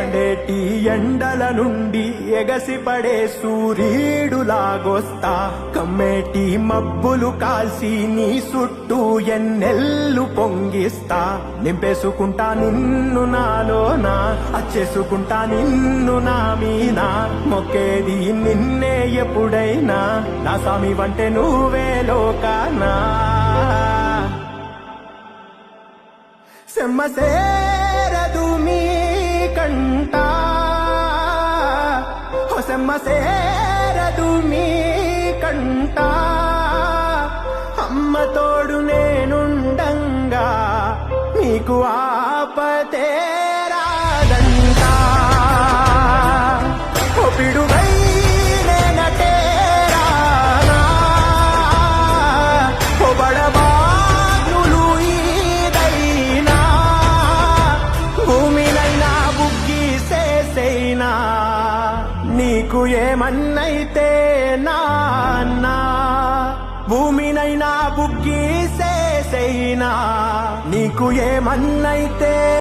మండేటి ఎండల నుండి ఎగసిపడే సూర్యుడులాగొస్తా కమ్మేటి మబ్బులు కాల్సి నీ చుట్టూ ఎన్నెల్లు పొంగిస్తా. నింపేసుకుంటా నిన్ను నాలోనా అచ్చేసుకుంటా నిన్ను నా మీనా. మొక్కేది నిన్నే ఎప్పుడైనా నా స్వామి వంటే నువ్వే లోకానా. సెమ్మసేరదు మీ కంట ఓ సెమ్మసేరదు మీ కంట. అమ్మ తోడు నేనుండంగా నీకు ఆపతే నీకు ఏమన్నైతే నాన్నా భూమినైనా బుగ్గి నీకు ఏమన్నైతే